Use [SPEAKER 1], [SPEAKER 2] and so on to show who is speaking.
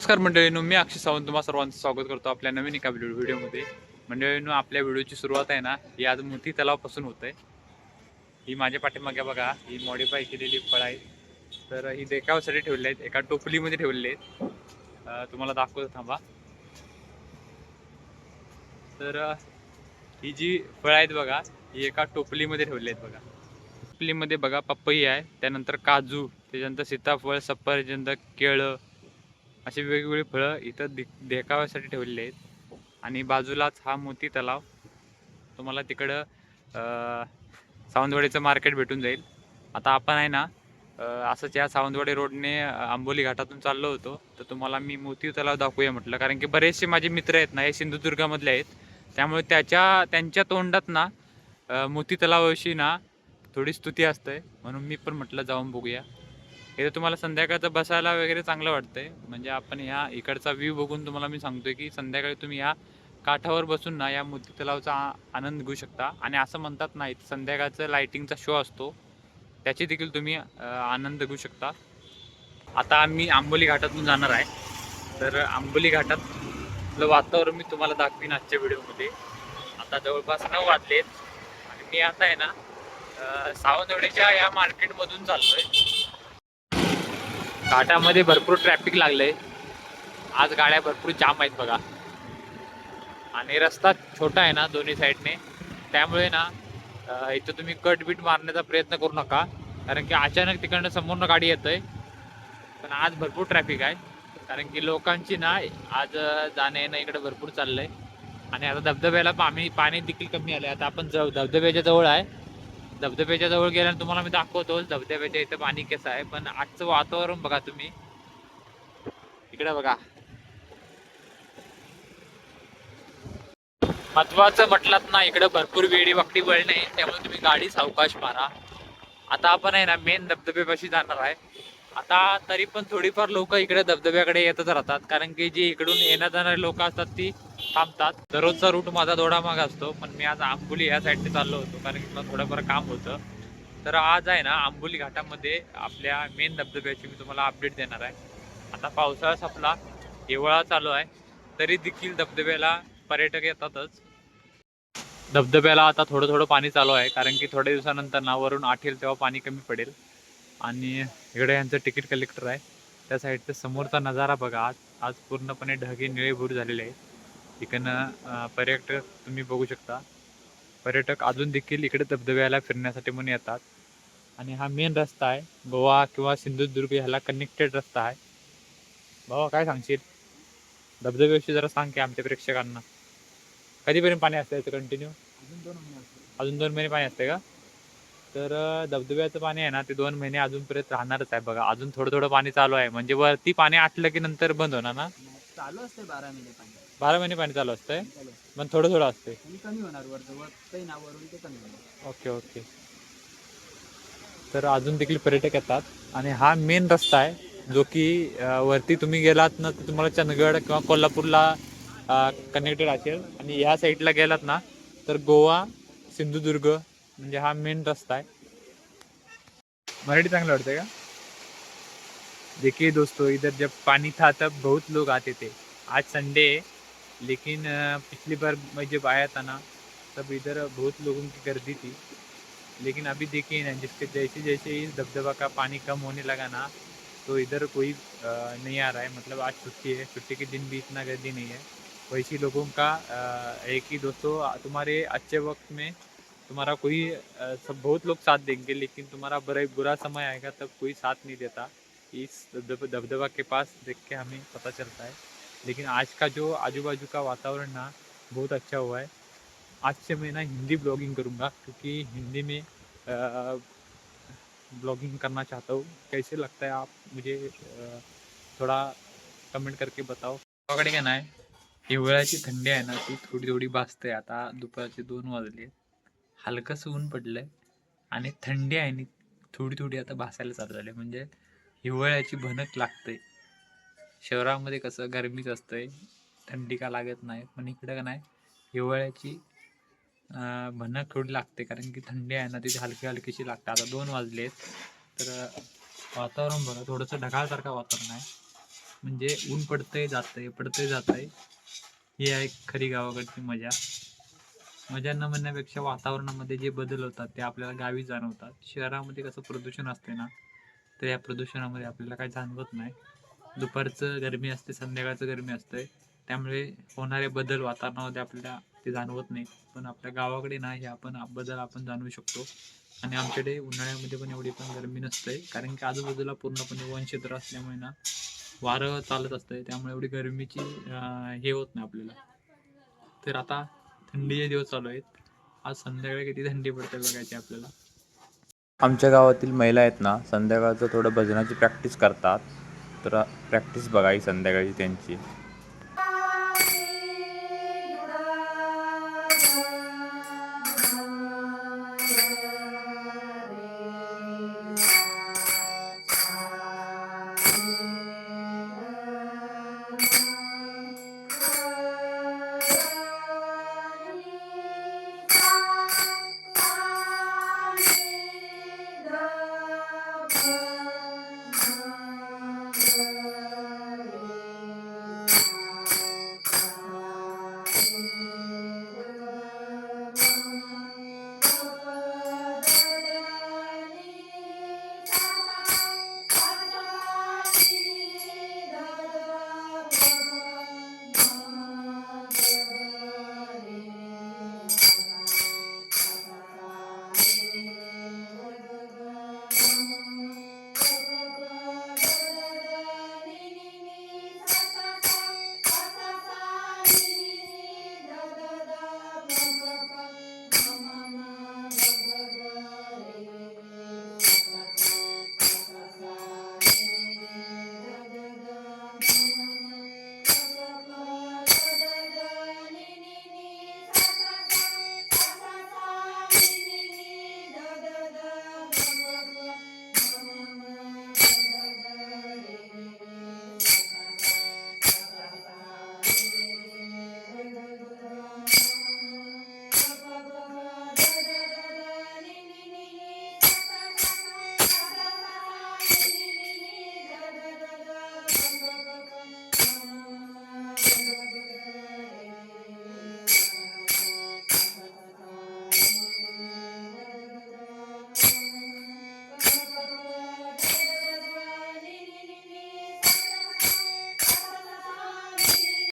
[SPEAKER 1] नमस्कार मंडळीनो मी अक्षय सावंत तुम्हा सर्वांचं स्वागत करतो आपल्या नवीन एका व्हिडिओ व्हिडिओमध्ये. मंडळीनो आपल्या व्हिडिओची सुरुवात आहे ना ही आज मोती तलावापासून होत आहे ही माझ्या पाठीमागे बघा ही मॉडिफाय केलेली फळ आहेत. तर ही देखावासाठी ठेवली आहेत एका टोपलीमध्ये ठेवलेली आहेत. तुम्हाला दाखवतो थांबा. तर ही जी फळं आहेत बघा ही एका टोपलीमध्ये ठेवली आहेत बघा. टोपलीमध्ये बघा पपई आहे त्यानंतर काजू त्याच्यानंतर सीताफळ सफरचंद केळं असे वेगवेगळी फळं इथं दे देखाव्यासाठी ठेवलेले आहेत. आणि बाजूलाच हा मोती तलाव. तुम्हाला तिकडं सावंतवाडीचं मार्केट भेटून जाईल. आता आपण आहे ना असंच या सावंतवाडी रोडने आंबोली घाटातून चाललो होतो. तर तुम्हाला मी मोती तलाव दाखवूया म्हटलं. कारण की बरेचसे माझे मित्र आहेत ना हे सिंधुदुर्गामधले आहेत. त्यामुळे त्याच्या त्यांच्या तोंडात ना मोती तलावाविषयी ना थोडी स्तुती असते म्हणून मी पण म्हटलं जाऊन बघूया. इथं तुम्हाला संध्याकाळचं बसायला वगैरे चांगलं वाटतंय. म्हणजे आपण ह्या इकडचा व्ह्यू बघून तुम्हाला मी सांगतोय की संध्याकाळी तुम्ही ह्या काठावर बसून ना या मोती तलावचा आनंद घेऊ शकता. आणि असं म्हणतात ना इथं संध्याकाळचा शो असतो. त्याची देखील तुम्ही आनंद घेऊ शकता. आता आम्ही आंबोली घाटातून जाणार आहे. तर आंबोली घाटातलं वातावरण मी तुम्हाला दाखवीन आजच्या व्हिडिओमध्ये. आता जवळपास नऊ वाजलेत. आणि मी आता आहे ना सावंतवाडीच्या या मार्केटमधून चाललोय. घाटामध्ये भरपूर ट्रॅफिक लागलंय. आज गाड्या भरपूर जाम आहेत बघा. आणि रस्ता छोटा आहे ना दोन्ही साईडने त्यामुळे ना इथं तुम्ही कट बीट मारण्याचा प्रयत्न करू नका. कारण की अचानक तिकडनं समोरनं गाडी येतंय. पण आज भरपूर ट्रॅफिक आहे. कारण की लोकांची ना आज अं, जाणं येणं इकडे भरपूर चाललंय. आणि आता धबधब्याला पाणी पाणी देखील कमी आलं आहे आता आपण जव धबधब्याच्या जवळ आहे. धबधब्याच्या जवळ गेल्यानंतर तुम्हाला मी दाखवतो धबधब्याच्या इथं पाणी कसं आहे. पण आजचं वातावरण बघा तुम्ही. इकडे बघा. महत्वाचं म्हटलात ना इकडे भरपूर वेळी वाकडी वळ नाही त्यामुळे तुम्ही गाडी सावकाश मारा. आता आपण आहे ना मेन धबधब्यापाशी जाणार आहे. आता तरी पण थोडीफार लोक इकडे धबधब्याकडे येतच राहतात. कारण की जी इकडून येण्या जाणारे लोक असतात ती थांबतात. दररोजचा रूट माझा थोडा माग असतो. पण मी आज आंबोली या साईडने चाललो होतो. कारण की मला थोडंफार काम होतं. तर आज आहे ना आंबोली घाटामध्ये आपल्या मेन धबधब्याची मी तुम्हाला अपडेट देणार आहे. आता पावसाळा संपला. हिवाळा चालू आहे. तरी देखील धबधब्याला पर्यटक येतातच. धबधब्याला आता थोडं थोडं पाणी चालू आहे. कारण की थोड्या दिवसानंतर ना वरून आठेल तेव्हा पाणी कमी पडेल. आणि इकडे यांचं तिकीट कलेक्टर आहे. त्या साईडचा समोरचा नजारा बघा. आज आज पूर्णपणे ढगे निळेभूर झालेले आहेत. इकडनं पर्यटक तुम्ही बघू शकता. पर्यटक अजून देखील इकडे धबधब्याला फिरण्यासाठी म्हणून येतात. आणि हा मेन रस्ता आहे. गोवा किंवा सिंधुदुर्ग ह्याला कनेक्टेड रस्ता आहे. भावा काय सांगशील? धबधब्याविषयी जरा सांग की आमच्या प्रेक्षकांना. कधीपर्यंत पाणी असतं याचं कंटिन्यू
[SPEAKER 2] अजून दोन महिने
[SPEAKER 1] अजून दोन महिने पाणी असते का? तर धबधब्याचं पाणी आहे ना ते दोन महिने अजूनपर्यंत राहणारच आहे बघा. अजून थोडं थोडं पाणी चालू आहे. म्हणजे वरती पाणी आटलं की नंतर बंद होणार ना?
[SPEAKER 2] चालू असते बारा महिने पाणी.
[SPEAKER 1] बारा महिने पाणी चालू असतंय? पण थोडं थोडं असते
[SPEAKER 2] कमी होणार वरचं. ना वरून ते कमी होणार.
[SPEAKER 1] Okay okay. तर अजून देखील पर्यटक येतात. आणि हा मेन रस्ता आहे जो की वरती तुम्ही गेलात ना तर तुम्हाला चंदगड किंवा कोल्हापूरला कनेक्टेड असेल. आणि ह्या साईडला गेलात ना तर गोवा सिंधुदुर्ग म्हणजे हा मेन रस्ता आहे. मराठी चांगलं वाटतंय का? देखिए दोस्तों इधर जब पानी था तब बहुत लोग आते थे. आज संडे है लेकिन पिछली बार मैं जब आया था ना तब इधर बहुत लोगों की गर्दी थी. लेकिन अभी देखिए ना जिसके जैसे जैसे इस दबदबा का पानी कम होने लगा ना तो इधर कोई नहीं आ रहा है. मतलब आज छुट्टी है छुट्टी के दिन भी इतना गर्दी नहीं है. वैसे लोगों का अ, है दोस्तों तुम्हारे अच्छे वक्त में तुम्हारा कोई सब बहुत लोग साथ देंगे, लेकिन तुम्हारा बुरा बुरा समय आएगा तब कोई साथ नहीं देता। इस दबदबा के पास देख के हमें पता चलता है। लेकिन आज का जो आजू बाजू का वातावरण ना, बहुत अच्छा हुआ है। आज से मैं ना हिंदी ब्लॉगिंग करूँगा, क्योंकि हिंदी में ब्लॉगिंग करना चाहता हूँ। कैसे लगता है आप मुझे थोडा कमेंट करके बताओ। गावाकडे काय नाही हिवाळ्याची थंडी आहे ना, ती थोडी थोडी भासते आता दुपारचे दोन वाजले हलकंसं ऊन पडलंय आणि थंडी आहे आणि थोडी थोडी आता भासायला चालू झाली. म्हणजे हिवाळ्याची भनक लागते. शहरामध्ये कसं गरमीच असतंय थंडी का लागत नाही पण इकडं का नाही हिवाळ्याची भनक थोडी लागते कारण की थंडी आहे ना ती हलकी हलकीशी लागते. आता दोन वाजलेत तर वातावरण बघा थोडंसं ढगाळसारखं वातावरण आहे. म्हणजे ऊन पडतंय जातंय पडतंय जातंय. ही आहे खरी गावाकडची मजा. मजा न म्हणण्यापेक्षा वातावरणामध्ये जे बदल होतात ते आपल्याला गावी जाणवतात. शहरामध्ये कसं प्रदूषण असते ना तर या प्रदूषणामध्ये आपल्याला काही जाणवत नाही. दुपारचं गरमी असते संध्याकाळचं गरमी असते. त्यामुळे होणारे बदल वातावरणामध्ये आपल्याला ते जाणवत नाही पण आपल्या गावाकडे ना हे आपण बदल आपण जाणवू शकतो. आणि आमच्याकडे उन्हाळ्यामध्ये पण एवढी पण गरमी नसते. कारण की आजूबाजूला पूर्णपणे वनक्षेत्र असल्यामुळे ना वारं चालत असतंय. त्यामुळे एवढी गरमीची हे होत नाही आपल्याला. तर आता थंडीचे दिवस चालू आहेत. आज संध्याकाळी किती थंडी पडते बघायची आपल्याला.
[SPEAKER 3] आमच्या गावातील महिला आहेत ना संध्याकाळचं थोडं भजनाची प्रॅक्टिस करतात. तर प्रॅक्टिस बघायची संध्याकाळची त्यांची.